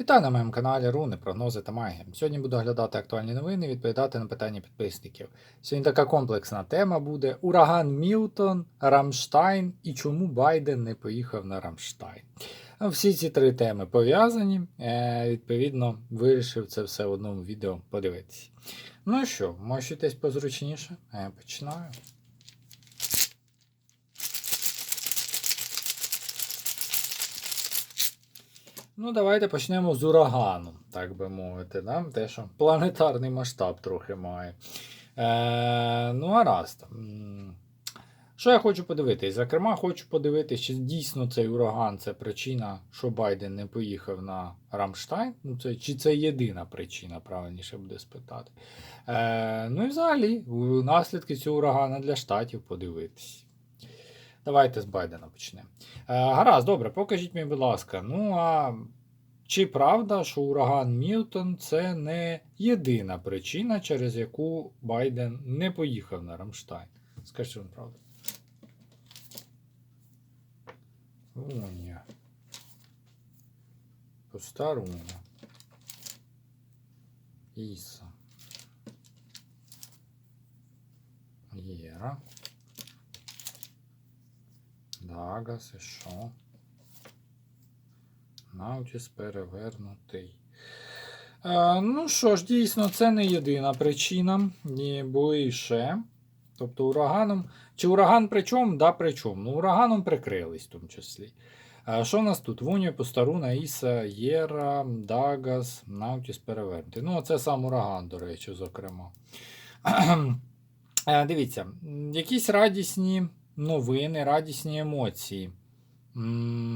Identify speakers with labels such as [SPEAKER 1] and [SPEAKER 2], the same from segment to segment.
[SPEAKER 1] Вітаю на моєму каналі Руни, прогнози та магія. Сьогодні буду оглядати актуальні новини відповідати на питання підписників. Сьогодні така комплексна тема буде: Ураган Мілтон, Рамштайн і чому Байден не поїхав на Рамштайн. Ну, Всі ці три теми пов'язані. Е, відповідно, вирішив це все в одному відео подивитися. Ну що, мощитесь позручніше? Я починаю. Ну, давайте почнемо з урагану, так би мовити. Да? Те, що планетарний масштаб трохи має. Е, ну, гаразд. Що я хочу подивитись? Зокрема, хочу подивитися, чи дійсно цей ураган це причина, що Байден не поїхав на Рамштайн. Ну, це, чи це єдина причина, правильніше буде спитати. Е, ну і взагалі, наслідки цього урагана для штатів подивитись. Давайте з Байдена почнемо. Е, гаразд, добре, покажіть мені, будь ласка. Ну а чи правда, що ураган Мілтон це не єдина причина, через яку Байден не поїхав на Рамштайн? Скажіть вам правду. Руня. Пуста руна. Іса. Єра. Дагас і що? Наутіс перевернутий. Е, ну що ж, дійсно, це не єдина причина. Ні, було і ще. Тобто ураганом. Чи ураган при чому? Да, при чому. Ну, ураганом прикрились в тому числі. А що у нас тут? Вунія, Постаруна, Іса, Єра, Дагас, Наутіс перевернутий. Ну, це сам ураган, до речі, зокрема. Е, Дивіться, якісь радісні новини, радісні емоції.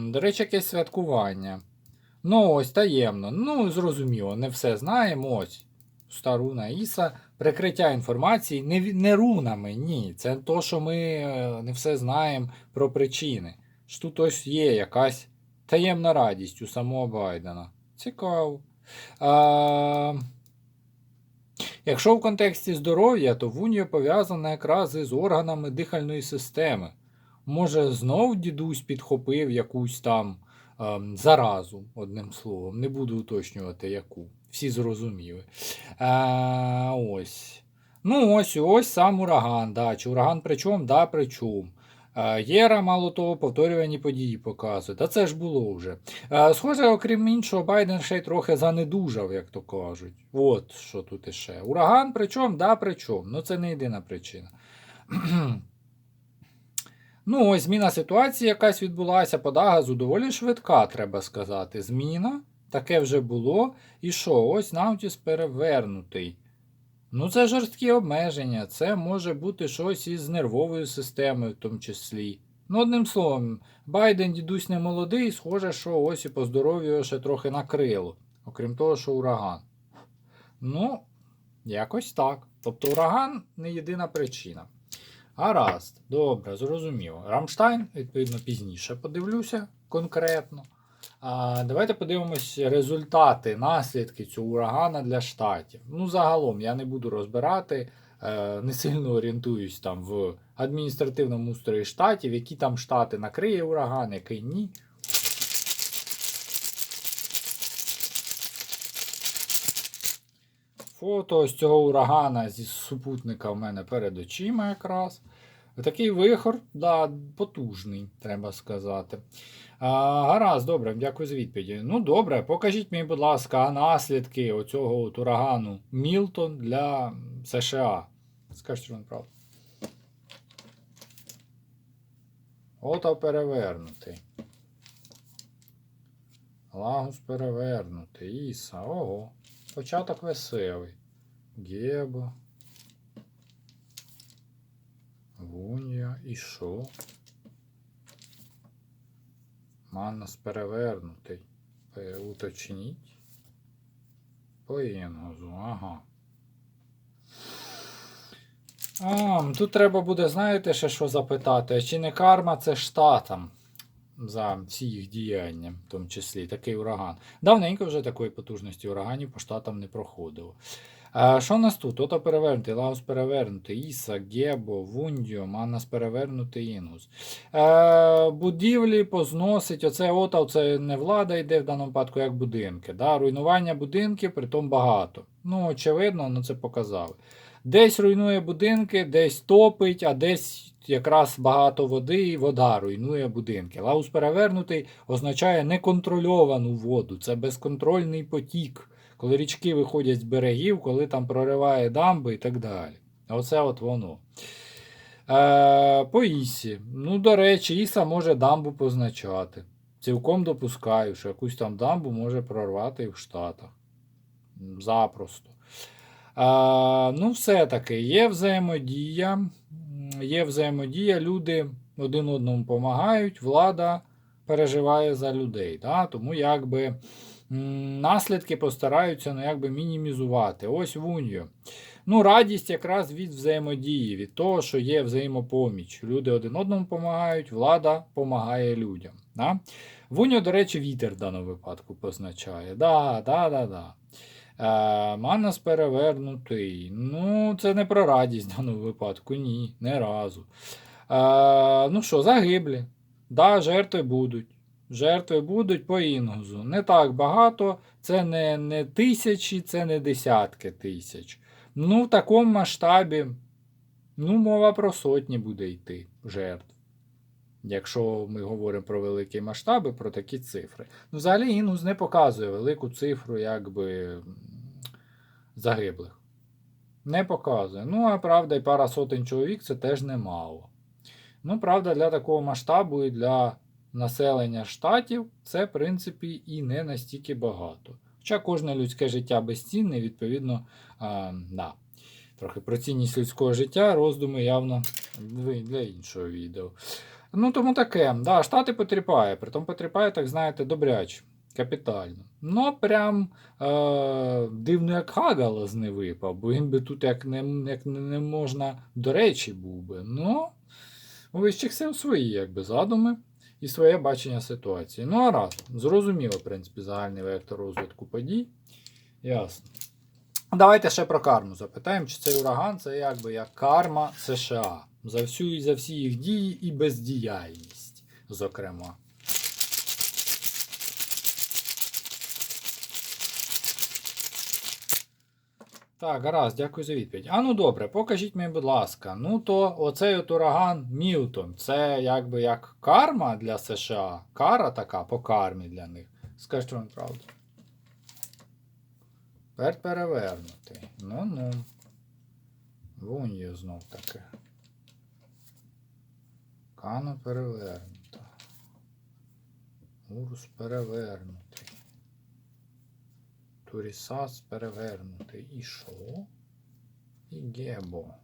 [SPEAKER 1] До речі, якесь святкування. Ну, ось таємно. Ну, зрозуміло, не все знаємо. Ось. Старуна Іса. Прикриття інформації не, не рунами, ні. Це то, що ми е, не все знаємо про причини. Що тут ось є якась таємна радість у самого Байдена. Цікаво. А, якщо в контексті здоров'я, то вунія пов'язана якраз із органами дихальної системи. Може, знов дідусь підхопив якусь там ем, заразу, одним словом. Не буду уточнювати яку. Всі зрозуміли. Е, ось. Ну, ось, ось сам ураган. Да. Чи ураган при чому? Да, при чому. Єра, мало того, повторювані події показує. Та це ж було вже. Схоже, окрім іншого, Байден ще й трохи занедужав, як то кажуть. От що тут іще. Ураган при чому? Да, при чому. Ну, це не єдина причина. Ну, ось зміна ситуації якась відбулася по Дагазу доволі швидка, треба сказати. Зміна, таке вже було. І що? Ось Наутіс перевернутий. Ну, це жорсткі обмеження, це може бути щось із нервовою системою, в тому числі. Ну, одним словом, Байден дідусь не молодий, схоже, що ось і по здоров'ю ще трохи накрило. Окрім того, що ураган. Ну, якось так. Тобто ураган не єдина причина. Гаразд, добре, зрозуміло. Рамштайн, відповідно, пізніше подивлюся конкретно. А, давайте подивимось результати, наслідки цього урагана для штатів. Ну, загалом, я не буду розбирати, е, не сильно орієнтуюсь там в адміністративному устрої штатів, які там штати накриє ураган, який ні. Фото з цього урагана зі супутника в мене перед очима якраз. Такий вихор, да, потужний, треба сказати. А, гаразд, добре, дякую за відповіді. Ну, добре, покажіть мені, будь ласка, наслідки оцього от урагану Мілтон для США. Скажіть, що він правда. Ото перевернутий. Лагус перевернутий. Іса. Ого. Початок веселий. Геба. Вунія і що? Маннас перевернутий. Уточніть. По інгозу, ага. А, тут треба буде, знаєте, ще що запитати, чи не карма це штатам за всі їх діяння, в тому числі такий ураган. Давненько вже такої потужності ураганів по штатам не проходило. А, що у нас тут? Ото перевернутий, Лаус перевернутий, Іса, Гебо, Вундіо, Манас перевернутий, Інус. Е, будівлі позносить, оце ота, це не влада йде в даному випадку, як будинки. Да? Руйнування будинків, притом багато. Ну, очевидно, ну це показали. Десь руйнує будинки, десь топить, а десь якраз багато води і вода руйнує будинки. Лаус перевернутий означає неконтрольовану воду, це безконтрольний потік, коли річки виходять з берегів, коли там прориває дамби і так далі. Оце от воно. Е, по Ісі. Ну, до речі, Іса може дамбу позначати. Цілком допускаю, що якусь там дамбу може прорвати і в Штатах. Запросто. А, ну, все-таки є взаємодія. Є взаємодія, люди один одному допомагають, влада переживає за людей. Да? Тому якби наслідки постараються ну, якби мінімізувати. Ось в унію. Ну, радість якраз від взаємодії, від того, що є взаємопоміч. Люди один одному допомагають, влада допомагає людям. Да? В унію, до речі, вітер в даному випадку позначає. Да, да, да, да. Е, Манас перевернутий. Ну, це не про радість в даному випадку, ні, не разу. Е, ну що, загиблі. Да, жертви будуть. Жертви будуть по інгузу. Не так багато, це не, не тисячі, це не десятки тисяч. Ну, в такому масштабі, ну, мова про сотні буде йти жертв. Якщо ми говоримо про великі масштаби, про такі цифри. Ну, взагалі Інгус не показує велику цифру, якби загиблих. Не показує. Ну, а правда, і пара сотень чоловік це теж немало. Ну, правда, для такого масштабу і для населення штатів це, в принципі, і не настільки багато. Хоча кожне людське життя безцінне, відповідно, а, да. трохи про цінність людського життя, роздуми явно для- іншого відео. Ну, тому таке, да, штати потріпає, притом потріпає, так знаєте, добряче, капітально. Ну, прям е, дивно, як Хагалас не випав, бо він би тут як не, як не можна до речі був би. Ну, у вищих сил свої якби, задуми і своє бачення ситуації. Ну, а раз, зрозуміло, в принципі, загальний вектор розвитку подій. Ясно. Давайте ще про карму запитаємо, чи цей ураган це якби як карма США за всю і за всі їх дії і бездіяльність, зокрема. Так, гаразд, дякую за відповідь. А ну добре, покажіть мені, будь ласка. Ну то оцей от ураган Мілтон, це якби як карма для США. Кара така по кармі для них. Скажіть вам правду. Тепер перевернутий. Ну-ну. Вуньє знов таки. Кано перевернута. Урус перевернутий. Турісас перевернутий. І що? І Гебо.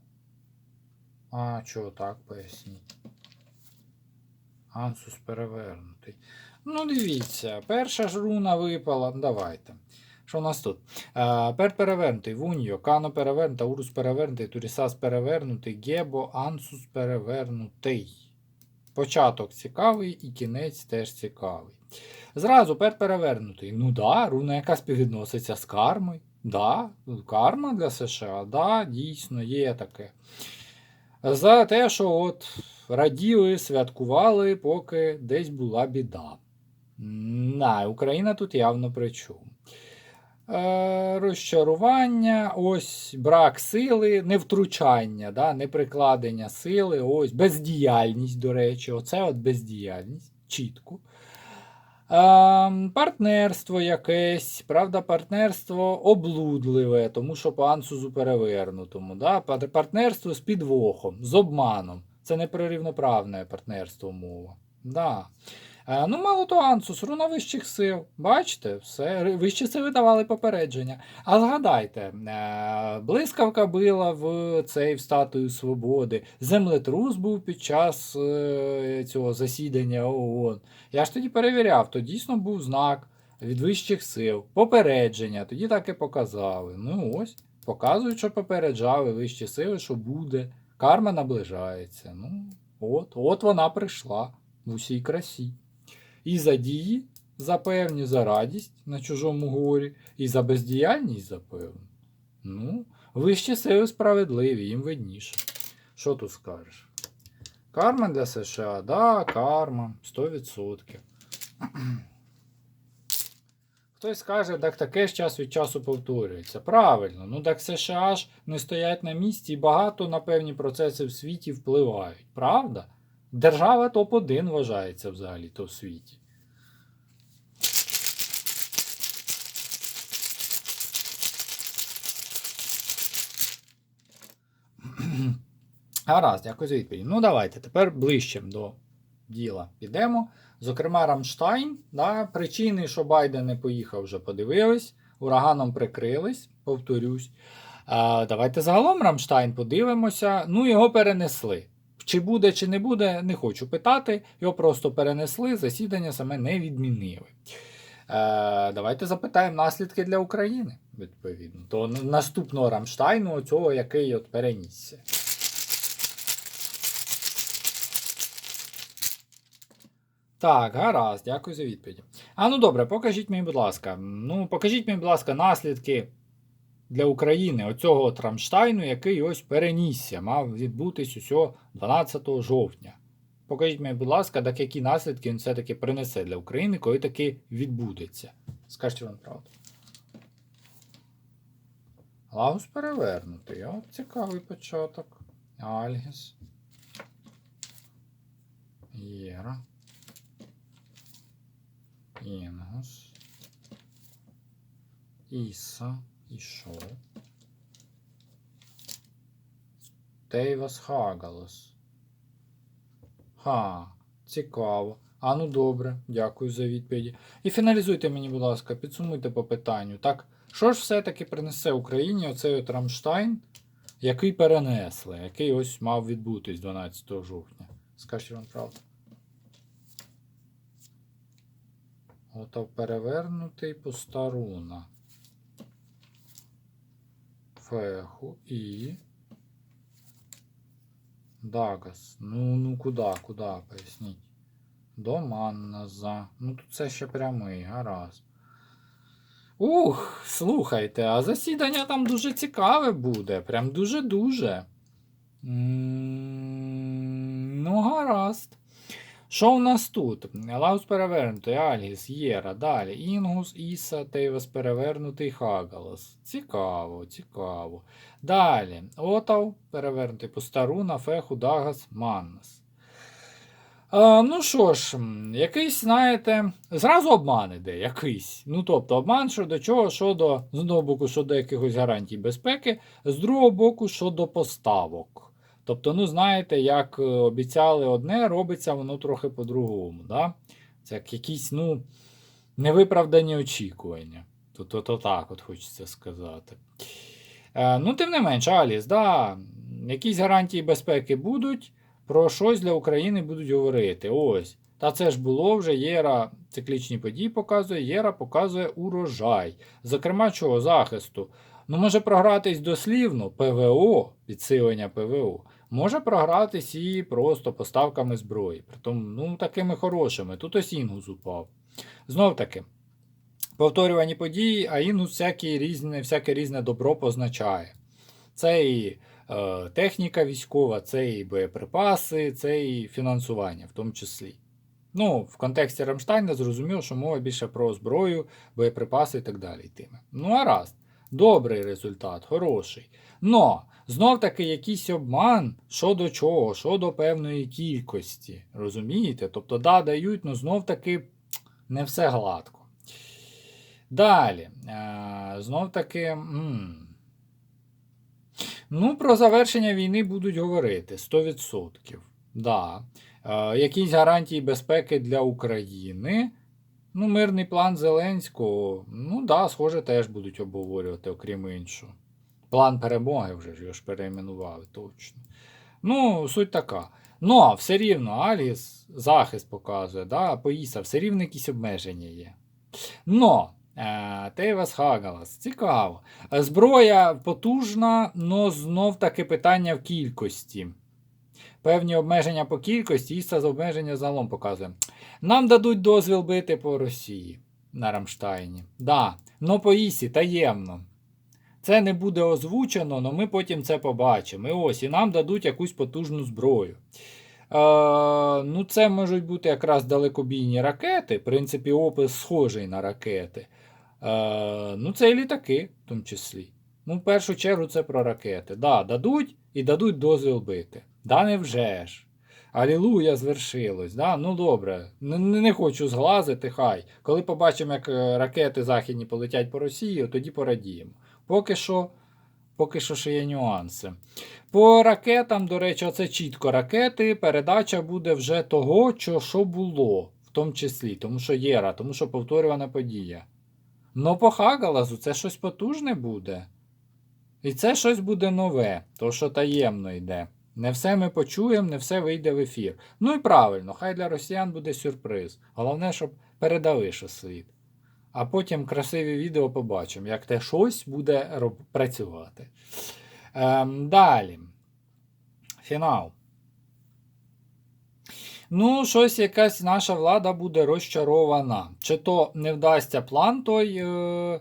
[SPEAKER 1] А, чого так поясніть? Ансус перевернутий. Ну, дивіться, перша ж руна випала. Давайте. Що у нас тут? Пер перевернутий, Вуньо, Кано перевернута, Урус перевернутий, Турісас перевернутий, Гебо, Ансус перевернутий. Початок цікавий і кінець теж цікавий. Зразу пер перевернутий. Ну да, руна яка співвідноситься з кармою. Да, карма для США, да, дійсно, є таке. За те, що от раділи, святкували, поки десь була біда. На, Україна тут явно при чому. Е, розчарування, ось брак сили, невтручання, да, неприкладення сили, ось бездіяльність, до речі, оце от бездіяльність, чітко. Е, партнерство якесь, правда, партнерство облудливе, тому що по ансузу перевернутому. Да? Партнерство з підвохом, з обманом. Це не про рівноправне партнерство мова. Да. Е, ну, мало то ансус, руна вищих сил. Бачите, все, вищі сили давали попередження. А згадайте, е, блискавка била в цей в статую свободи. Землетрус був під час е, цього засідання ООН. Я ж тоді перевіряв, то дійсно був знак від вищих сил, попередження. Тоді так і показали. Ну ось, показують, що попереджали вищі сили, що буде. Карма наближається. Ну, от, от вона прийшла в усій красі. І за дії, за певні, за радість на чужому горі, і за бездіяльність, за певну. Ну, вищі сили справедливі, їм видніше. Що тут скажеш? Карма для США, да, карма, 100%. Хтось скаже, так таке ж час від часу повторюється. Правильно, ну так США ж не стоять на місці і багато на певні процеси в світі впливають. Правда? Держава топ-1 вважається взагалі то в світі. Гаразд, за відповідь. Ну, давайте тепер ближче до діла підемо. Зокрема, Рамштайн. Да, причини, що Байден не поїхав, вже подивились. Ураганом прикрились, повторюсь. А, давайте загалом Рамштайн подивимося. Ну, його перенесли. Чи буде, чи не буде, не хочу питати. Його просто перенесли, засідання саме не відмінили. Е, давайте запитаємо наслідки для України, відповідно. Н- наступного Рамштайну, цього, який от перенісся. Так, гаразд, дякую за відповідь. А ну добре, покажіть мені, будь ласка. Ну, покажіть мені, будь ласка, наслідки для України оцього от Рамштайну, який ось перенісся, мав відбутись усього 12 жовтня. Покажіть мені, будь ласка, так які наслідки він все-таки принесе для України, коли таки відбудеться. Скажіть вам правду. Лагус перевернутий. От цікавий початок. Альгіс. Єра. Інгус. Іса. Ішов. Тейвас Хагалас. Ха, цікаво. А ну добре, дякую за відповіді. І фіналізуйте мені, будь ласка, підсумуйте по питанню. Так, що ж все-таки принесе Україні оцей от Рамштайн, який перенесли, який ось мав відбутись 12 жовтня? Скажіть вам правду. Ото перевернутий постаруна. Феху і. Дагас. Ну, ну куди, куди, поясніть. До Манназа. Ну тут це ще прямий, гаразд. Ух, слухайте, а засідання там дуже цікаве буде. Прям дуже-дуже. Ну, гаразд. Що у нас тут? Лаус перевернутий, Альгіс, Єра, далі. Інгус, Іса, Тейвас перевернутий, Хагалас. Цікаво, цікаво. Далі. Отав перевернутий Постаруна, Феху, Дагас, Маннас. А, ну що ж, якийсь, знаєте, зразу обман іде, якийсь. Ну, тобто, обман щодо чого, щодо, з одного боку, щодо якихось гарантій безпеки, з другого боку, щодо поставок. Тобто, ну, знаєте, як е, обіцяли одне, робиться воно трохи по-другому. Да? Це як якісь, ну, невиправдані очікування. То, то, то так, от хочеться сказати. Е, ну, тим не менш, Аліс, да, якісь гарантії безпеки будуть, про щось для України будуть говорити. Ось. Та це ж було вже Єра циклічні події показує, Єра показує урожай. Зокрема, чого захисту. Ну, може програтись дослівно ПВО, підсилення ПВО. Може програтись і просто поставками зброї. Притом, ну, такими хорошими. Тут ось Інгус упав. Знов таки, повторювані події, а Інгус всякі різне, всяке різне добро позначає. Це і е, техніка військова, це і боєприпаси, це і фінансування в тому числі. Ну, в контексті Рамштайна зрозуміло, що мова більше про зброю, боєприпаси і так далі йтиме. Ну, а раз. Добрий результат, хороший. Но знов таки якийсь обман щодо чого, щодо певної кількості. Розумієте? Тобто, да, дають, але знов таки не все гладко. Далі. Е, знов таки. Ну, про завершення війни будуть говорити 100%. Да. Е, якісь гарантії безпеки для України. Ну, мирний план Зеленського, ну да, схоже, теж будуть обговорювати, окрім іншого. План перемоги вже ж його ж перейменували точно. Ну, суть така. Ну, все рівно, Аліс захист показує, да, Поїса, все рівно якісь обмеження є. Но, е, Тейвас Хагалас, цікаво. Зброя потужна, но знов таки питання в кількості. Певні обмеження по кількості, Іса з обмеження загалом показує. Нам дадуть дозвіл бити по Росії на Рамштайні. Да, но по Ісі таємно. Це не буде озвучено, але ми потім це побачимо. І ось, і нам дадуть якусь потужну зброю. Е, ну, це можуть бути якраз далекобійні ракети. В принципі, опис схожий на ракети. Е, ну, це і літаки, в тому числі. Ну, в першу чергу, це про ракети. Да, дадуть і дадуть дозвіл бити. Да, невже ж. Алілуя, звершилось. Да? Ну добре, не, не хочу зглазити, хай. Коли побачимо, як е, ракети західні полетять по Росії, тоді порадіємо. Поки що, поки що ще є нюанси. По ракетам, до речі, це чітко ракети. Передача буде вже того, що, що було, в тому числі, тому що єра, тому що повторювана подія. Ну, по Хагалазу це щось потужне буде. І це щось буде нове, то що таємно йде. Не все ми почуємо, не все вийде в ефір. Ну і правильно, хай для росіян буде сюрприз. Головне, щоб передали що світ. А потім красиві відео побачимо, як те щось буде роб... працювати. Ем, далі. Фінал. Ну, щось якась наша влада буде розчарована. Чи то не вдасться план той, е,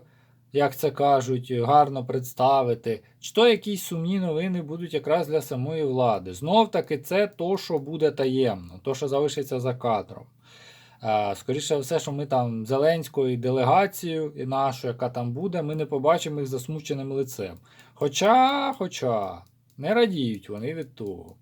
[SPEAKER 1] як це кажуть, гарно представити, чи то якісь сумні новини будуть якраз для самої влади. Знов таки, це то, що буде таємно, то, що залишиться за кадром. Скоріше все, що ми там Зеленською делегацією і нашу, яка там буде, ми не побачимо їх засмученим лицем. Хоча, хоча, не радіють вони від того.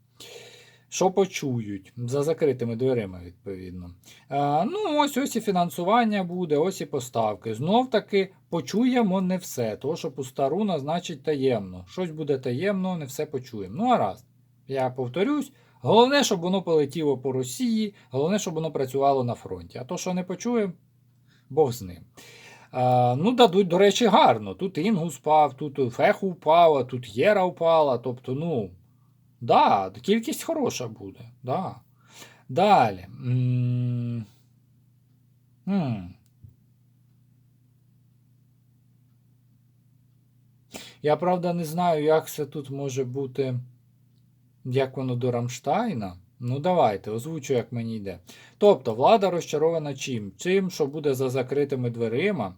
[SPEAKER 1] Що почують за закритими дверима, відповідно. Е, ну, ось ось і фінансування буде, ось і поставки. Знов таки почуємо не все. Тому що пуста руна значить таємно. Щось буде таємно, не все почуємо. Ну, а раз. Я повторюсь. Головне, щоб воно полетіло по Росії, головне, щоб воно працювало на фронті. А то, що не почуємо, Бог з ним. А, ну, дадуть, до речі, гарно. Тут Інгус впав, тут Феху впала, тут Єра впала. Тобто, ну, да, кількість хороша буде. Да. Далі. М, м. Я правда не знаю, як це тут може бути. Як воно до Рамштайна? Ну, давайте, озвучу, як мені йде. Тобто, влада розчарована чим? Чим, що буде за закритими дверима,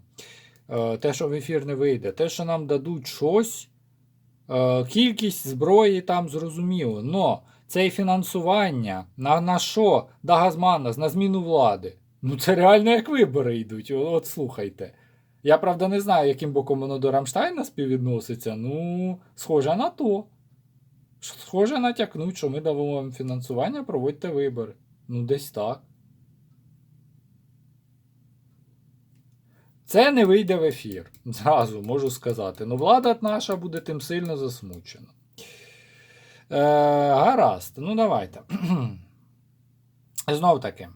[SPEAKER 1] е, те, що в ефір не вийде, те, що нам дадуть щось, е, кількість зброї там зрозуміло. Но це і фінансування на, на що? Да Газманас, на зміну влади. Ну, це реально як вибори йдуть. От слухайте. Я правда не знаю, яким боком воно до Рамштайна співвідноситься. Ну, схоже на то. Схоже натякнуть, що ми дамо вам фінансування, проводьте вибори. Ну, десь так. Це не вийде в ефір. Зразу можу сказати. Ну, влада наша буде тим сильно засмучена. Е, гаразд, ну давайте. Знов таки.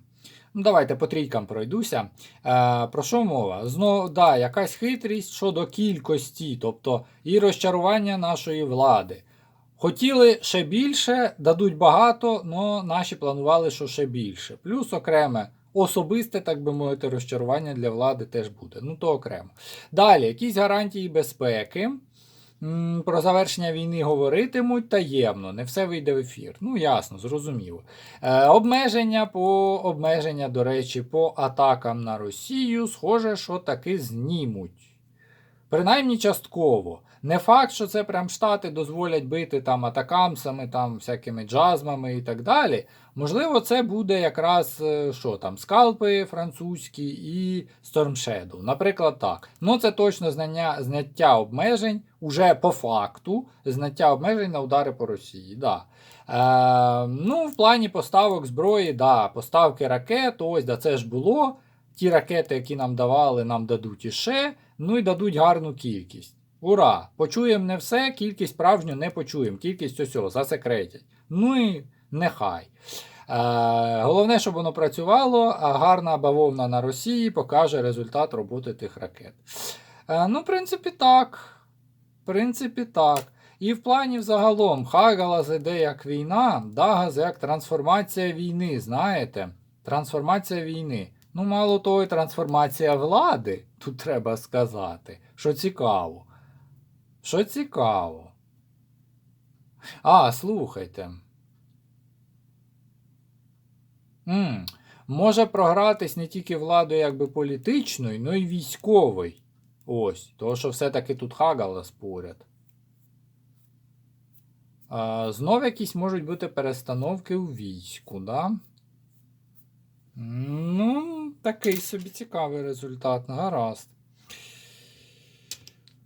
[SPEAKER 1] Ну, давайте по трійкам пройдуся. Е, про що мова? Знов, да, якась хитрість щодо кількості, тобто і розчарування нашої влади. Хотіли ще більше, дадуть багато, але наші планували, що ще більше. Плюс окреме особисте, так би мовити, розчарування для влади теж буде. Ну, то окремо. Далі, якісь гарантії безпеки. Про завершення війни говоритимуть таємно, не все вийде в ефір. Ну, ясно, зрозуміло. Е, обмеження по обмеження, до речі, по атакам на Росію, схоже, що таки знімуть. Принаймні частково. Не факт, що це прям штати дозволять бити там атакамсами, там всякими джазмами і так далі. Можливо, це буде якраз е, що там, скалпи французькі і Storm Shadow. Наприклад, так. Ну, це точно знання, зняття обмежень, уже по факту, зняття обмежень на удари по Росії. Да. Е, ну, в плані поставок зброї, да, поставки ракет, ось да, це ж було. Ті ракети, які нам давали, нам дадуть іще, ну і дадуть гарну кількість. Ура! Почуємо не все, кількість справжню не почуємо, кількість усього засекретять. Ну і нехай. Е, головне, щоб воно працювало, а гарна бавовна на Росії покаже результат роботи тих ракет. Е, ну, в принципі, так. В принципі, так. І в плані взагалом, Хагалас іде як війна, Дагаз як трансформація війни, знаєте? Трансформація війни. Ну, мало того, і трансформація влади, тут треба сказати, що цікаво. Що цікаво. А, слухайте. м може програтись не тільки владою якби політичною, але й військовою. Ось. Того, що все-таки тут Хагалас поряд. А, знов якісь можуть бути перестановки у війську, да? Ну, такий собі цікавий результат. Гаразд.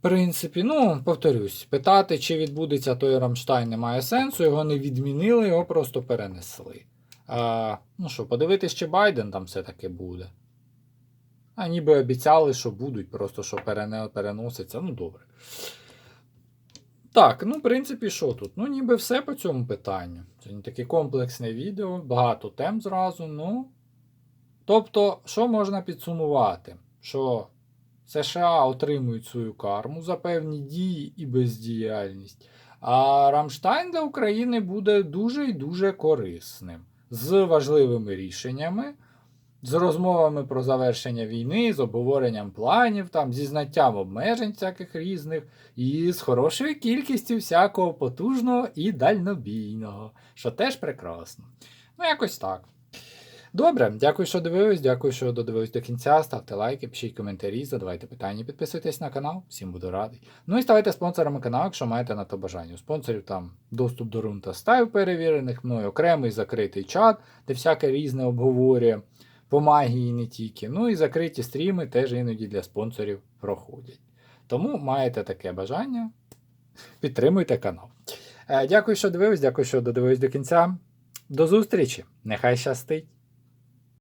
[SPEAKER 1] Принципі, ну, повторюсь, питати, чи відбудеться той Рамштайн, немає сенсу. Його не відмінили, його просто перенесли. А, ну що, подивитись, чи Байден там все-таки буде. А ніби обіцяли, що будуть, просто що перене, переноситься. Ну, добре. Так, ну, в принципі, що тут? Ну, ніби все по цьому питанню. Це не таке комплексне відео, багато тем зразу. Ну. Тобто, що можна підсумувати? Що США отримують свою карму за певні дії і бездіяльність. А Рамштайн для України буде дуже і дуже корисним з важливими рішеннями, з розмовами про завершення війни, з обговоренням планів, там, зі знаттям обмежень всяких різних, і з хорошою кількістю всякого потужного і дальнобійного, що теж прекрасно. Ну, якось так. Добре, дякую, що дивились, дякую, що додивились до кінця. Ставте лайки, пишіть коментарі, задавайте питання, підписуйтесь на канал, всім буду радий. Ну і ставайте спонсорами каналу, якщо маєте на то бажання. У спонсорів там доступ до рун та став перевірених мною, окремий закритий чат, де всяке різне обговорює по магії не тільки. Ну і закриті стріми теж іноді для спонсорів проходять. Тому маєте таке бажання, підтримуйте канал. Е, Дякую, що дивились, дякую, що додивились до кінця. До зустрічі! Нехай щастить!